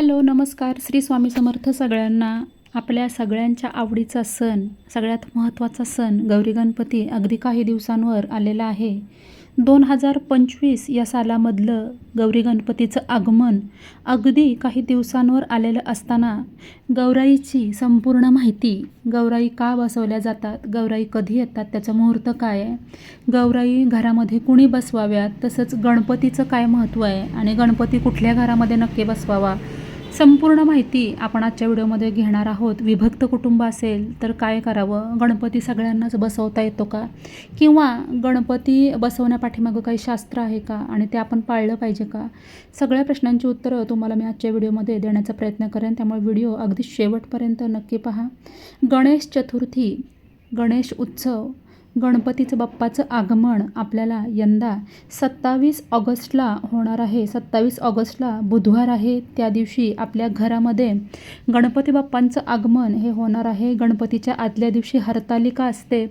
Hello नमस्कार. श्री स्वामी समर्थ सगळ्यांना. आपल्या सगळ्यांच्या आवडीचा सण सगळ्यात महत्त्वाचा सण गौरी गणपती अगदी काही दिवसांवर आलेला आहे. दोन हजार पंचवीस या सालामधलं गौरी गणपतीचं आगमन अगदी काही दिवसांवर आलेलं असताना गौराईची संपूर्ण माहिती गौराई का बसवल्या जातात गौराई कधी येतात त्याचं मुहूर्त काय? आहे गौराई घरामध्ये कुणी बसवाव्यात? तसंच गणपतीचं काय महत्त्व आहे? आणि गणपती कुठल्या घरामध्ये नक्की बसवावा? संपूर्ण माहिती आपण आजच्या व्हिडिओमध्ये घेणार आहोत. विभक्त कुटुंब असेल तर काय करावं? गणपती सगळ्यांनाच बसवता येतो का? किंवा गणपती बसवण्यापाठीमागं काही शास्त्र आहे का? आणि ते आपण पाळलं पाहिजे का? सगळ्या प्रश्नांची उत्तरं तुम्हाला मी आजच्या व्हिडिओमध्ये देण्याचा प्रयत्न करेन. त्यामुळे व्हिडिओ अगदी शेवटपर्यंत नक्की पहा. गणेश चतुर्थी गणेश उत्सव गणपतीचं बाप्पाचं आगमन आपल्याला यंदा सत्तावीस ऑगस्टला होणार आहे. सत्तावीस ऑगस्टला बुधवार आहे. त्या दिवशी आपल्या घरामध्ये गणपती बाप्पांचं आगमन हे होणार आहे. गणपतीच्या आदल्या दिवशी हरतालिका असते.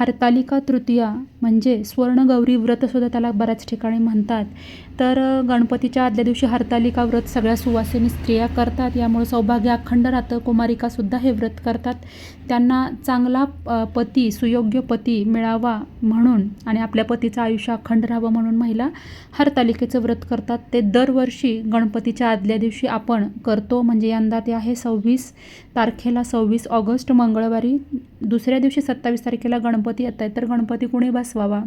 हरतालिका तृतीया म्हणजे स्वर्णगौरी व्रतसुद्धा त्याला बऱ्याच ठिकाणी म्हणतात. तर गणपतीच्या आदल्या दिवशी हरतालिका व्रत सगळ्या सुवासिनी स्त्रिया करतात. यामुळे सौभाग्य अखंड राहतं. कुमारिकासुद्धा हे व्रत करतात. त्यांना चांगला पती सुयोग्य पती मिळावा म्हणून आणि आपल्या पतीचं आयुष्य अखंड राहावं म्हणून महिला हरतालिकेचं व्रत करतात. ते दरवर्षी गणपतीच्या आदल्या दिवशी आपण करतो. म्हणजे यंदा ते आहे सव्वीस तारखेला सव्वीस ऑगस्ट मंगळवारी. दुसऱ्या दिवशी सत्तावीस तारखेला गणपती येत आहेत तर गणपती कुणी बसवावा?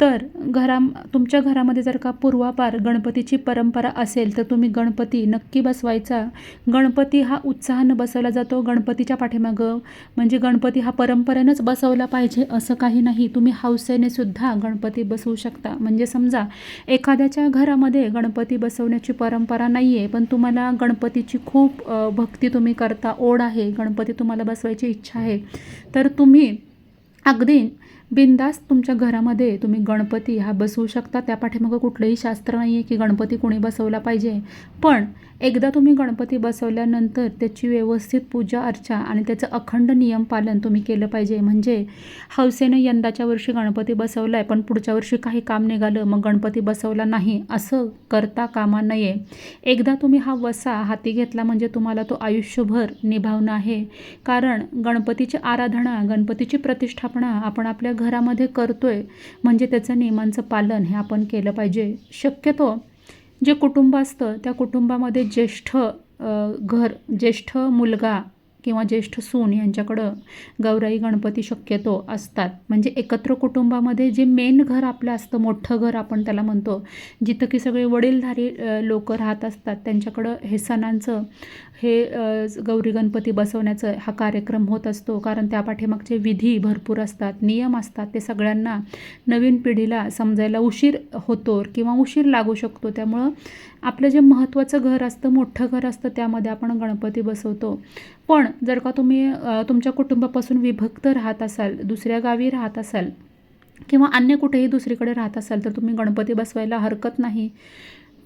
तर घरा तुमच्या घरामध्ये जर का पूर्वापार गणपतीची परंपरा असेल तर तुम्ही गणपती नक्की बसवायचा. गणपती हा उत्साहानं बसवला जातो गणपतीच्या पाठीमागं. म्हणजे गणपती हा परंपरेनंच बसवला पाहिजे असं काही नाही. तुम्ही हौसेने सुद्धा गणपती बसवू शकता. म्हणजे समजा एखाद्याच्या घरामध्ये गणपती बसवण्याची परंपरा नाही आहे पण तुम्हाला गणपतीची खूप भक्ती तुम्ही करता ओढ आहे गणपती तुम्हाला बसवायची इच्छा आहे तर तुम्ही अगदी बिंदास तुमच्या घरामध्ये तुम्ही गणपती हा बसवू शकता. त्या पाठीमागं कुठलंही शास्त्र नाही आहे की गणपती कोणी बसवला पाहिजे. पण एकदा तुम्ही गणपती बसवल्यानंतर त्याची व्यवस्थित पूजा अर्चा आणि त्याचं अखंड नियम पालन तुम्ही केलं पाहिजे. म्हणजे हौसेनं यंदाच्या वर्षी गणपती बसवला आहे पण पुढच्या वर्षी काही काम निघालं मग गणपती बसवला नाही असं करता कामा नये. एकदा तुम्ही हा वसा हाती घेतला म्हणजे तुम्हाला तो आयुष्यभर निभावणं आहे. कारण गणपतीची आराधना गणपतीची प्रतिष्ठापना आपण आपल्या घरामध्ये करतो आहे म्हणजे त्याचं नियमांचं पालन हे आपण केलं पाहिजे. शक्यतो जे कुटुंब असतं त्या कुटुंबामध्ये ज्येष्ठ घर ज्येष्ठ मुलगा किंवा ज्येष्ठ सून यांच्याकडं गौराई गणपती शक्यतो असतात. म्हणजे एकत्र कुटुंबामध्ये जे मेन घर आपलं असतं मोठं घर आपण त्याला म्हणतो जिथं की सगळे वडीलधारी लोक राहत असतात त्यांच्याकडं हे सणांचं हे गौरी गणपती बसवण्याचं हा कार्यक्रम होत असतो. कारण त्या पाठीमागचे विधी भरपूर असतात नियम असतात. ते सगळ्यांना नवीन पिढीला समजायला उशीर होतो किंवा उशीर लागू शकतो. त्यामुळं आपलं जे महत्त्वाचं घर असतं मोठं घर असतं त्यामध्ये आपण गणपती बसवतो. पण जर का तुम्ही तुमच्या कुटुंबापासून विभक्त राहत असाल दुसऱ्या गावी राहत असाल किंवा अन्य कुठेही दुसरीकडे राहत असाल तर तुम्ही गणपती बसवायला हरकत नाही.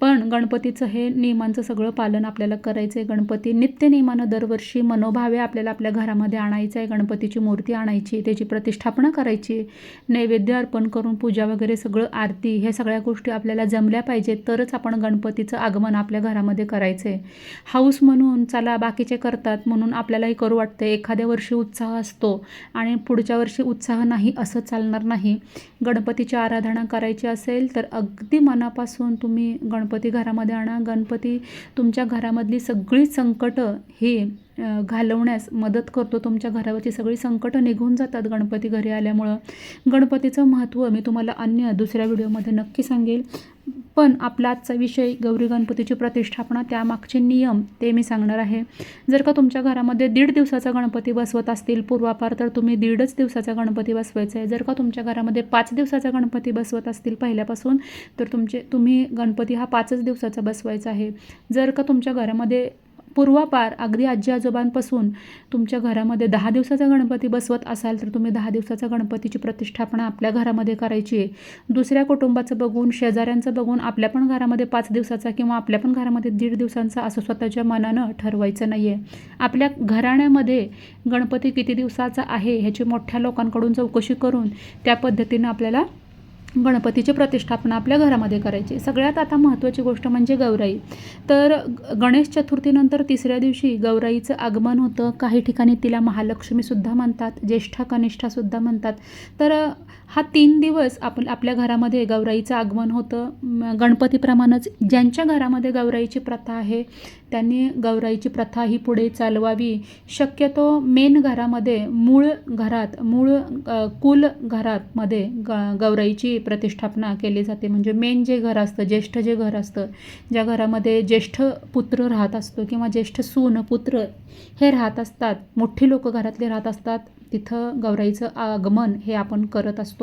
पण गणपतीचं हे नियमांचं सगळं पालन आपल्याला करायचं आहे गणपती नित्य नियमानं दरवर्षी मनोभावे आपल्याला आपल्या घरामध्ये आणायचं आहे गणपतीची मूर्ती आणायची त्याची प्रतिष्ठापना करायची. नैवेद्य अर्पण करून पूजा वगैरे सगळं आरती हे सगळ्या गोष्टी आपल्याला जमल्या पाहिजेत तरच आपण गणपतीचं आगमन आपल्या घरामध्ये करायचं आहे हाऊस म्हणून चला बाकीचे करतात म्हणून आपल्यालाही करू वाटतं एखाद्या वर्षी उत्साह असतो आणि पुढच्या वर्षी उत्साह नाही असं चालणार नाही. गणपतीची आराधना करायची असेल तर अगदी मनापासून तुम्ही गण गणपती घरामध्ये आणा. गणपती तुमच्या घरामधली सगळी संकटं हे घालवण्यास मदत करतो. तुमच्या घरावरची सगळी संकटं निघून जातात गणपती घरी आल्यामुळं. गणपतीचं महत्त्व मी तुम्हाला अन्य दुसऱ्या व्हिडिओमध्ये नक्की सांगेल. पण आपला आजचा विषय गौरी गणपतीची प्रतिष्ठापना त्यामागचे नियम ते मी सांगणार आहे. जर का तुमच्या घरामध्ये दीड दिवसाचा गणपती बसवत असतील पूर्वापार तर तुम्ही दीडच दिवसाचा गणपती बसवायचा आहे. जर का तुमच्या घरामध्ये पाच दिवसाचा गणपती बसवत असतील पहिल्यापासून तर तुमचे तुम्ही गणपती हा पाचच दिवसाचा बसवायचा आहे. जर का तुमच्या घरामध्ये पूर्वापार अगदी आजी आजोबांपासून तुमच्या घरामध्ये दहा दिवसाचा गणपती बसवत असाल तर तुम्ही दहा दिवसाचा गणपतीची प्रतिष्ठापना आपल्या घरामध्ये करायची आहे. दुसऱ्या कुटुंबाचं बघून शेजाऱ्यांचं बघून आपल्या पण घरामध्ये पाच दिवसाचा किंवा आपल्या पण घरामध्ये दीड दिवसांचा असं स्वतःच्या मनानं ठरवायचं नाही आहे आपल्या घराण्यामध्ये गणपती किती दिवसाचा आहे ह्याची मोठ्या लोकांकडून चौकशी करून त्या पद्धतीनं आपल्याला गणपतीची प्रतिष्ठापना आपल्या घरामध्ये करायची. सगळ्यात आता महत्त्वाची गोष्ट म्हणजे गौराई. तर ग- गणेश चतुर्थीनंतर तिसऱ्या दिवशी गौराईचं आगमन होतं. काही ठिकाणी तिला महालक्ष्मीसुद्धा म्हणतात ज्येष्ठा कनिष्ठासुद्धा म्हणतात. तर हा तीन दिवस आपण आपल्या घरामध्ये गौराईचं आगमन होतं. गणपतीप्रमाणेच ज्यांच्या घरामध्ये गौराईची प्रथा आहे त्यांनी गौराईची प्रथा ही पुढे चालवावी. शक्यतो मेन घरामध्ये मूळ घरात मूळ कुल घरामध्ये ग गौराईची प्रतिष्ठापना केली जाते. म्हणजे मेन जे घर असतं ज्येष्ठ जे घर असतं ज्या घरामध्ये ज्येष्ठ पुत्र राहत असतो किंवा ज्येष्ठ सून पुत्र हे राहत असतात मोठी लोक घरातले राहत असतात तिथं गौराईचं आगमन हे आपण करत असतो.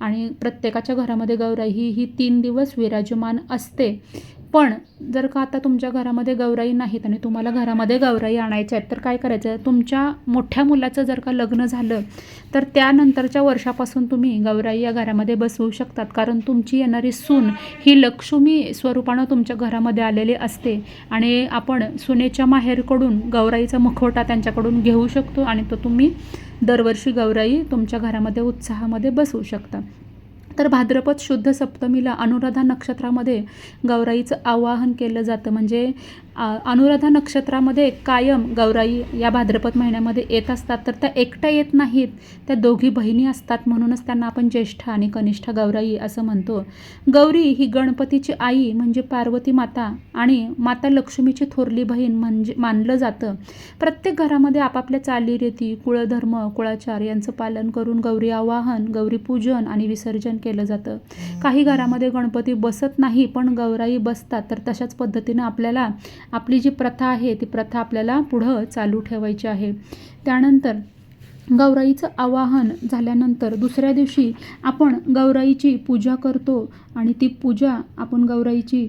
आणि प्रत्येकाच्या घरामध्ये गौराई ही ही तीन दिवस विराजमान असते. पण जर का आता तुमच्या घरामध्ये गौराई नाहीत आणि तुम्हाला घरामध्ये गौराई आणायच्या आहेत तर काय करायचं? तुमच्या मोठ्या मुलाचं जर का लग्न झालं तर त्यानंतरच्या वर्षापासून तुम्ही गौराई या घरामध्ये बसवू शकतात. कारण तुमची येणारी सून ही लक्ष्मी स्वरूपानं तुमच्या घरामध्ये आलेली असते आणि आपण सुनेच्या माहेरकडून गौराईचा मुखवटा त्यांच्याकडून घेऊ शकतो आणि तो तुम्ही दरवर्षी गौराई तुमच्या घरामध्ये उत्साहामध्ये बसवू शकता. तर भाद्रपद शुद्ध सप्तमीला अनुराधा नक्षत्रामध्ये गौराईचं आवाहन केलं जातं. म्हणजे आ, अनुराधा नक्षत्रामध्ये कायम गौराई या भाद्रपद महिन्यामध्ये येत असतात. तर त्या एकट्या येत नाहीत. त्या दोघी बहिणी असतात. म्हणूनच त्यांना आपण ज्येष्ठ आणि कनिष्ठ गौराई असं म्हणतो. गौरी ही गणपतीची आई म्हणजे पार्वती माता आणि माता लक्ष्मीची थोरली बहीण म्हणजे मानलं जातं. प्रत्येक घरामध्ये आपापल्या चालीरीती कुळधर्म कुळाचार यांचं पालन करून गौरी आवाहन गौरी पूजन आणि विसर्जन केलं जातं. काही घरामध्ये गणपती बसत नाही पण गौराई बसतात. तर तशाच पद्धतीनं आपल्याला आपली जी प्रथा आहे ती प्रथा आपल्याला पुढं चालू ठेवायची आहे. त्यानंतर गौराईचं आवाहन झाल्यानंतर दुसऱ्या दिवशी आपण गौराईची पूजा करतो आणि ती पूजा आपण गौराईची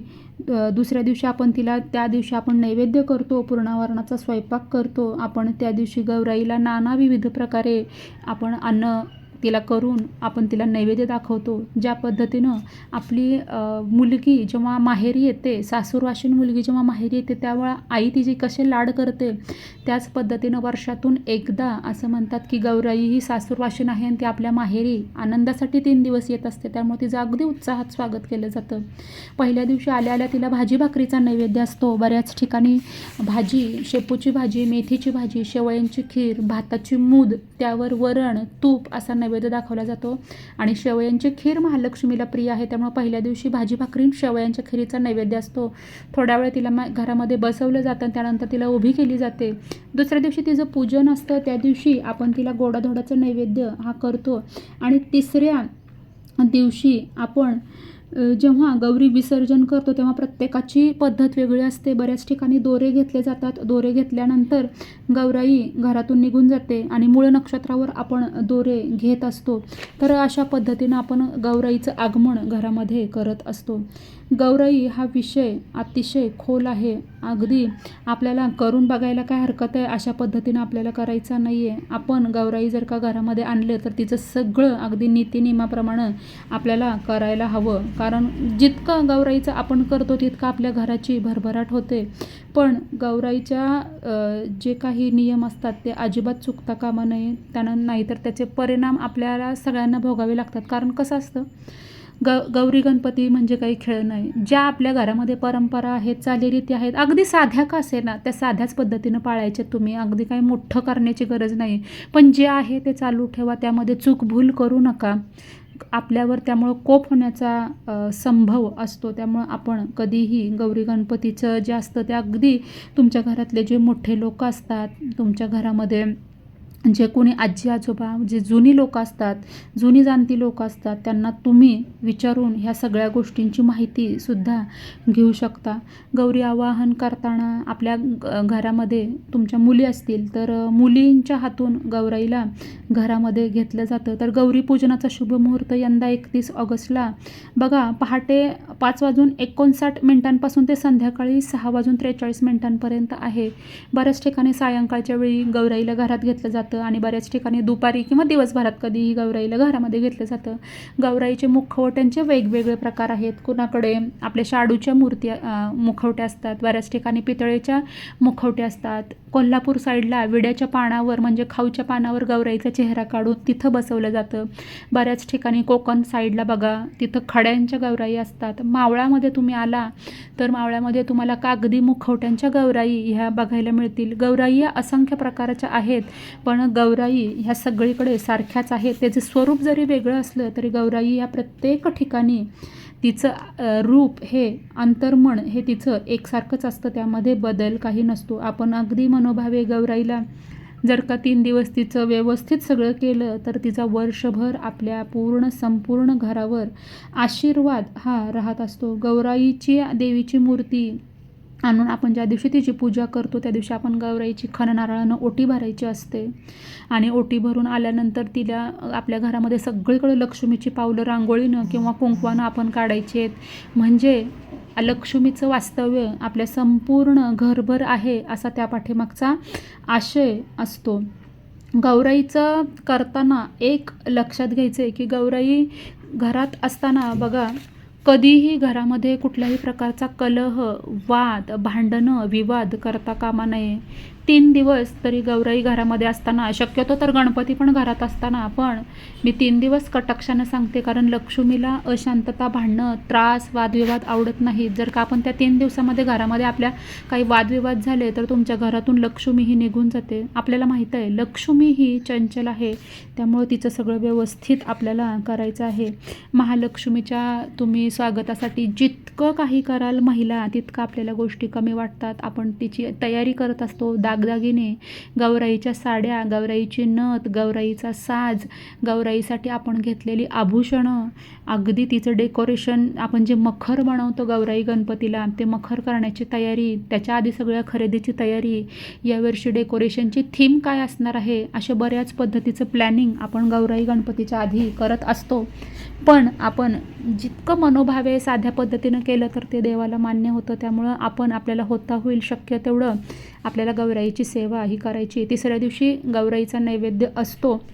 दुसऱ्या दिवशी आपण तिला त्या दिवशी आपण नैवेद्य करतो पूर्णावरणाचा स्वयंपाक करतो. आपण त्या दिवशी गौराईला नाना विविध प्रकारे आपण अन्न तिला करून आपण तिला नैवेद्य दाखवतो. ज्या पद्धतीनं आपली मुलगी जेव्हा माहेरी येते सासूरवाशीन मुलगी जेव्हा माहेरी येते त्यावेळा आई तिची कसे लाड करते त्याच पद्धतीनं वर्षातून एकदा असं म्हणतात की गौराई ही सासूरवाशीन आहे आणि ती आपल्या माहेरी आनंदासाठी तीन दिवस येत असते. त्यामुळे तिचं अगदी उत्साहात स्वागत केलं जातं. पहिल्या दिवशी आल्या आल्या तिला भाजी भाकरीचा नैवेद्य असतो. बऱ्याच ठिकाणी भाजी शेपूची भाजी मेथीची भाजी शेवयांची खीर भाताची मूद त्यावर वरण तूप असा नैवेद्य नैवेद्य दाखवला जातो. आणि शेवयांची खीर महालक्ष्मीला प्रिय आहे. त्यामुळे पहिल्या दिवशी भाजी भाकरी आणि शेवयांच्या खीरीचा नैवेद्य असतो. थोड्या वेळ तिला मा घरामध्ये बसवलं जातं आणि त्यानंतर तिला उभी केली जाते. दुसऱ्या दिवशी तिचं पूजन असतं. त्या दिवशी आपण तिला गोडाधोडाचं नैवेद्य हा करतो. आणि तिसऱ्या दिवशी आपण जेव्हा गौरी विसर्जन करतो तेव्हा प्रत्येकाची पद्धत वेगळी असते. बऱ्याच ठिकाणी दोरे घेतले जातात. दोरे घेतल्यानंतर गौराई घरातून निघून जाते आणि मूळ नक्षत्रावर आपण दोरे घेत असतो. तर अशा पद्धतीनं आपण गौराईचं आगमन घरामध्ये करत असतो. गौराई हा विषय अतिशय खोल आहे. अगदी. आपल्याला करून बघायला काय हरकत आहे? अशा पद्धतीनं आपल्याला करायचा नाही आहे आपण गौराई जर का घरामध्ये आणलं तर तिचं सगळं अगदी नीतीनियमाप्रमाणे आपल्याला करायला हवं. कारण जितकं गौराईचं आपण करतो तितकं आपल्या घराची भरभराट होते. पण गौराईच्या जे काही नियम असतात ते अजिबात चुकता कामा नये. त्यांना नाहीतर त्याचे परिणाम आपल्याला सगळ्यांना भोगावे लागतात. कारण कसं असतं? ग गौरी गणपती म्हणजे काही खेळ नाही. ज्या आपल्या घरामध्ये परंपरा आहेत चालीरीती आहेत अगदी साध्या का असे ना त्या साध्याच पद्धतीनं पाळायचे तुम्ही. अगदी काही मोठं करण्याची गरज नाही. पण जे आहे ते चालू ठेवा त्यामध्ये चूक भूल करू नका. आपल्यावर त्यामुळं कोप होण्याचा संभव असतो. त्यामुळं आपण कधीही गौरी गणपतीचं जे असतं ते अगदी तुमच्या घरातले जे मोठे लोक असतात तुमच्या घरामध्ये जे कोणी आजी आजोबा जे जुनी लोक असतात जुनी जाणती लोक असतात त्यांना तुम्ही विचारून ह्या सगळ्या गोष्टींची माहितीसुद्धा घेऊ शकता. गौरी आवाहन करताना आपल्या ग- घरामध्ये तुमच्या मुली असतील तर मुलींच्या हातून गौराईला घरामध्ये घेतलं जातं. तर गौरी पूजनाचा शुभ मुहूर्त यंदा एकतीस ऑगस्टला. बघा पहाटे पाच वाजून एकोणसाठ मिनिटांपासून ते संध्याकाळी सहा वाजून त्रेचाळीस मिनिटांपर्यंत आहे. बऱ्याच ठिकाणी सायंकाळच्या वेळी गौराईला घरात घेतलं जातं. जातं आणि बऱ्याच ठिकाणी दुपारी किंवा दिवसभरात कधीही गौराईला घरामध्ये घेतलं जातं. गौराईचे मुखवट्यांचे वेगवेगळे प्रकार आहेत. कुणाकडे आपल्या शाडूच्या मूर्ती मुखवट्या असतात बऱ्याच ठिकाणी पितळेच्या मुखवट्या असतात. कोल्हापूर साईडला विड्याच्या पानावर म्हणजे खाऊच्या पानावर गौराईचा चेहरा काढून तिथं बसवलं जातं. बऱ्याच ठिकाणी कोकण साईडला बघा तिथं खड्यांच्या गौराई असतात. मावळामध्ये तुम्ही आला तर मावळ्यामध्ये तुम्हाला कागदी मुखवट्यांच्या गौराई ह्या बघायला मिळतील. गौराई या असंख्य प्रकाराच्या आहेत पण गौराई ह्या सगळीकडे सारख्याच आहे. त्याचे स्वरूप जरी वेगळं असलं तरी गौराई या प्रत्येक ठिकाणी तिचं रूप हे अंतर्मन हे तिचं एकसारखंच असतं. त्यामध्ये बदल काही नसतो. आपण अगदी मनोभावे गौराईला जर का तीन दिवस तिचं व्यवस्थित सगळं केलं तर तिचा वर्षभर आपल्या पूर्ण संपूर्ण घरावर आशीर्वाद हा राहत असतो. गौराईची देवीची मूर्ती आणून आपण ज्या दिवशी तिची पूजा करतो त्या दिवशी आपण गौराईची खणनारळानं ओटी भरायची असते. आणि ओटी भरून आल्यानंतर तिला आपल्या घरामध्ये सगळीकडे लक्ष्मीची पावलं रांगोळीनं किंवा कुंकवानं आपण काढायची आहेत. म्हणजे लक्ष्मीचं वास्तव्य आपल्या संपूर्ण घरभर आहे असा त्या पाठीमागचा आशय असतो. गौराईचं करताना एक लक्षात घ्यायचं आहे की गौराई घरात असताना बघा कधीही घरामध्ये कुठल्याही प्रकारचा कलह वाद भांडणं विवाद करता कामा नये. तीन दिवस तरी गौराई घरामध्ये असताना शक्यतो तर गणपती पण घरात असताना पण मी तीन दिवस कटाक्षानं सांगते कारण लक्ष्मीला अशांतता भांडणं त्रास वादविवाद आवडत नाहीत. जर का आपण त्या तीन दिवसामध्ये घरामध्ये आपल्या काही वादविवाद झाले तर तुमच्या घरातून लक्ष्मी ही निघून जाते. आपल्याला माहीत आहे लक्ष्मी ही चंचल आहे. त्यामुळं तिचं सगळं व्यवस्थित आपल्याला करायचं आहे. महालक्ष्मीच्या तुम्ही स्वागतासाठी जितकं काही कराल महिला तितकं आपल्याला गोष्टी कमी वाटतात. आपण तिची तयारी करत असतो दाग दागदागिने गौराईच्या साड्या गौराईची नथ गौराईचा साज गौराईसाठी आपण घेतलेली आभूषणं. अगदी तिचं डेकोरेशन आपण जे मखर बनवतो गौराई गणपतीला ते मखर करण्याची तयारी त्याच्या आधी सगळ्या खरेदीची तयारी यावर्षी डेकोरेशनची थीम काय असणार आहे अशा बऱ्याच पद्धतीचं प्लॅनिंग आपण गौराई गणपतीच्या आधी करत असतो. पण आपण जितकं मनोभावे साध्या पद्धतीनं केलं तर ते देवाला मान्य होतं त्यामुळं आपण आपल्याला होता होईल शक्य तेवढं. आपल्याला गौराईची सेवा ही करायची. तिसऱ्या दिवशी गौराईचा नैवेद्य असतो.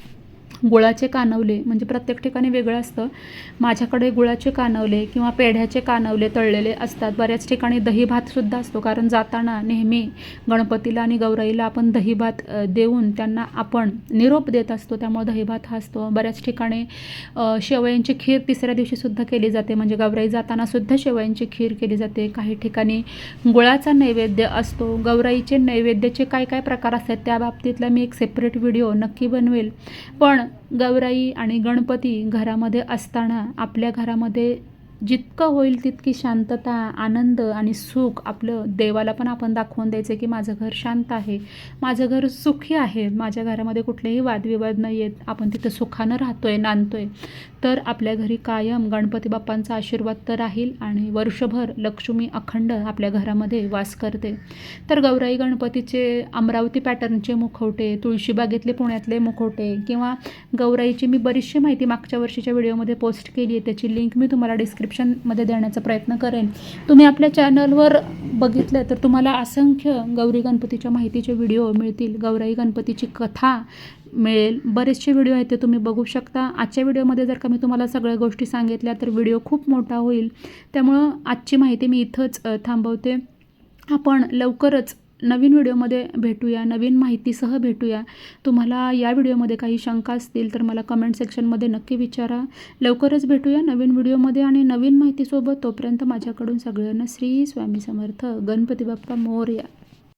गुळाचे कानवले म्हणजे प्रत्येक ठिकाणी वेगळं असतं. माझ्याकडे गुळाचे कानवले किंवा पेढ्याचे कानवले तळलेले असतात. बऱ्याच ठिकाणी दही भातसुद्धा असतो. कारण जाताना नेहमी गणपतीला आणि गौराईला आपण दही भात देऊन त्यांना आपण निरोप देत असतो. त्यामुळे दही भात हा असतो. बऱ्याच ठिकाणी शेवयांची खीर तिसऱ्या दिवशीसुद्धा केली जाते. म्हणजे गौराई जाताना सुद्धा शेवयांची खीर केली जाते. काही ठिकाणी गुळाचा नैवेद्य असतो. गौराईचे नैवेद्याचे काय काय प्रकार असतात त्या बाबतीतला मी एक सेपरेट व्हिडिओ नक्की बनवेल. पण गौराई आणि गणपती घरामध्ये असताना आपल्या घरामध्ये जितकं होईल तितकी शांतता आनंद आणि सुख आपलं देवाला पण आपण दाखवून द्यायचं की माझं घर शांत आहे. माझं घर सुखी आहे. माझ्या घरामध्ये कुठलेही वादविवाद नाही आहेत. आपण तिथं सुखानं राहतो आहे नांदतो आहे तर आपल्या घरी कायम गणपती बाप्पांचा आशीर्वाद तर राहील आणि वर्षभर लक्ष्मी अखंड आपल्या घरामध्ये वास करते. तर गौराई गणपतीचे अमरावती पॅटर्नचे मुखवटे तुळशीबागेतले पुण्यातले मुखवटे किंवा गौराईची मी बरीचशी माहिती मागच्या वर्षीच्या व्हिडिओमध्ये पोस्ट केली आहे. त्याची लिंक मी तुम्हाला डिस्क्रिप्शनमध्ये देण्याचा प्रयत्न करेन. तुम्ही आपल्या चॅनलवर बघितलं तर तुम्हाला असंख्य गौरी गणपतीच्या माहितीचे व्हिडिओ मिळतील. गौराई गणपतीची कथा मिळेल. बरेचसे व्हिडिओ आहेत ते तुम्ही बघू शकता. आजच्या व्हिडिओमध्ये जर का मी तुम्हाला सगळ्या गोष्टी सांगितल्या तर व्हिडिओ खूप मोठा होईल. त्यामुळं आजची माहिती मी इथंच थांबवते. आपण लवकरच नवीन व्हिडिओमध्ये भेटूया नवीन माहितीसह भेटूया. तुम्हाला या व्हिडिओमध्ये काही शंका असतील तर मला कमेंट सेक्शनमध्ये नक्की विचारा. लवकरच भेटूया नवीन व्हिडिओमध्ये आणि नवीन माहितीसोबत. तोपर्यंत माझ्याकडून सगळ्यांना श्री स्वामी समर्थ. गणपती बाप्पा मोरया.